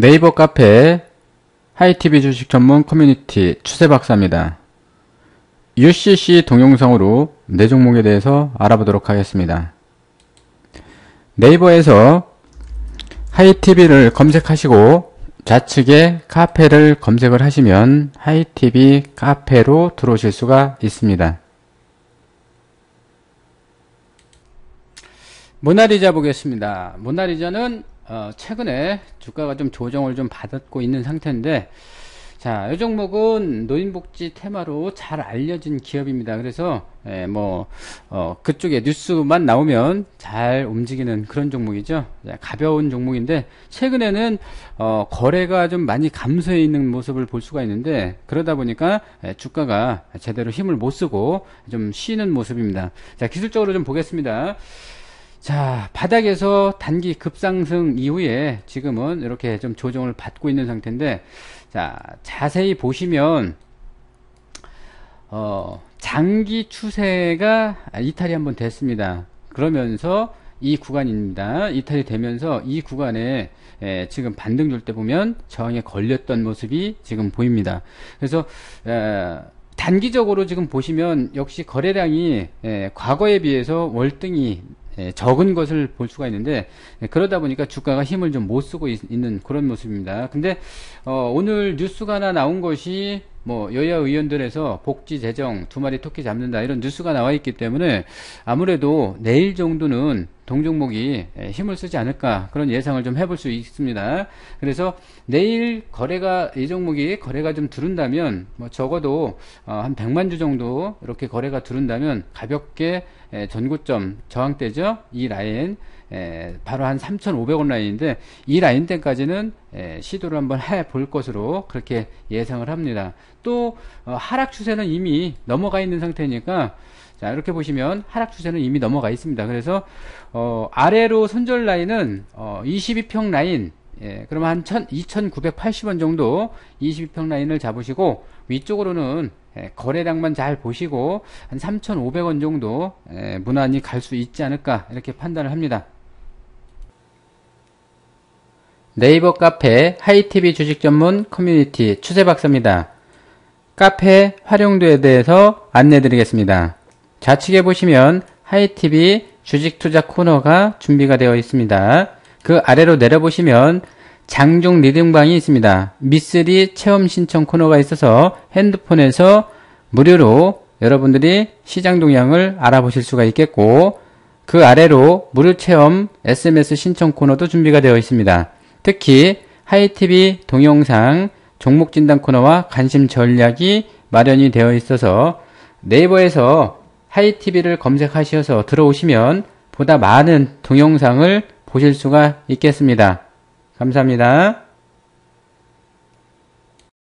네이버 카페 하이티비 주식 전문 커뮤니티 추세박사입니다. UCC 동영상으로 네 종목에 대해서 알아보도록 하겠습니다. 네이버에서 하이티비를 검색하시고 좌측에 카페를 검색을 하시면 하이티비 카페로 들어오실 수가 있습니다. 모나리자 보겠습니다. 모나리자는 어, 최근에 주가가 좀 조정을 좀 받았고 있는 상태인데 자, 이 종목은 노인복지 테마로 잘 알려진 기업입니다. 그래서 예, 뭐 어, 그쪽에 뉴스만 나오면 잘 움직이는 그런 종목이죠. 가벼운 종목인데 최근에는 어, 거래가 좀 많이 감소해 있는 모습을 볼 수가 있는데 그러다 보니까 예, 주가가 제대로 힘을 못 쓰고 좀 쉬는 모습입니다. 자, 기술적으로 좀 보겠습니다. 자, 바닥에서 단기 급상승 이후에 지금은 이렇게 좀 조정을 받고 있는 상태인데, 자, 자세히 보시면, 어, 장기 추세가 이탈이 한번 됐습니다. 그러면서 이 구간입니다. 이탈이 되면서 이 구간에 에, 지금 반등 줄 때 보면 저항에 걸렸던 모습이 지금 보입니다. 그래서 에, 단기적으로 지금 보시면 역시 거래량이 에, 과거에 비해서 월등히 예, 적은 것을 볼 수가 있는데 예, 그러다 보니까 주가가 힘을 좀 못 쓰고 있, 는 그런 모습입니다. 근데 어, 오늘 뉴스가 하나 나온 것이 뭐 여야 의원들에서 복지 재정 두 마리 토끼 잡는다 이런 뉴스가 나와 있기 때문에 아무래도 내일 정도는 동종목이 예, 힘을 쓰지 않을까 그런 예상을 좀 해볼 수 있습니다. 그래서 내일 거래가 이 종목이 거래가 좀 들은다면 뭐 적어도 어, 한 100만 주 정도 이렇게 거래가 들은다면 가볍게 예, 전고점 저항대죠. 이 라인 에, 바로 한 3,500원 라인인데 이 라인 때까지는 에, 시도를 한번 해 볼 것으로 그렇게 예상을 합니다. 또 어, 하락 추세는 이미 넘어가 있는 상태니까 자 이렇게 보시면 하락 추세는 이미 넘어가 있습니다. 그래서 어, 아래로 손절 라인은 어, 22평 라인 예, 그러면 한 2,980원 정도 22평 라인을 잡으시고 위쪽으로는 예, 거래량만 잘 보시고 한 3,500원 정도 예, 무난히 갈 수 있지 않을까 이렇게 판단을 합니다. 네이버 카페 하이티비 주식 전문 커뮤니티 추세박사입니다. 카페 활용도에 대해서 안내 드리겠습니다. 좌측에 보시면 하이티비 주식 투자 코너가 준비가 되어 있습니다. 그 아래로 내려보시면 장중 리딩방이 있습니다. 미쓰리 체험 신청 코너가 있어서 핸드폰에서 무료로 여러분들이 시장 동향을 알아보실 수가 있겠고 그 아래로 무료 체험 SMS 신청 코너도 준비가 되어 있습니다. 특히 하이티비 동영상 종목 진단 코너와 관심 전략이 마련이 되어 있어서 네이버에서 하이티비를 검색하셔서 들어오시면 보다 많은 동영상을 보실 수가 있겠습니다. 감사합니다.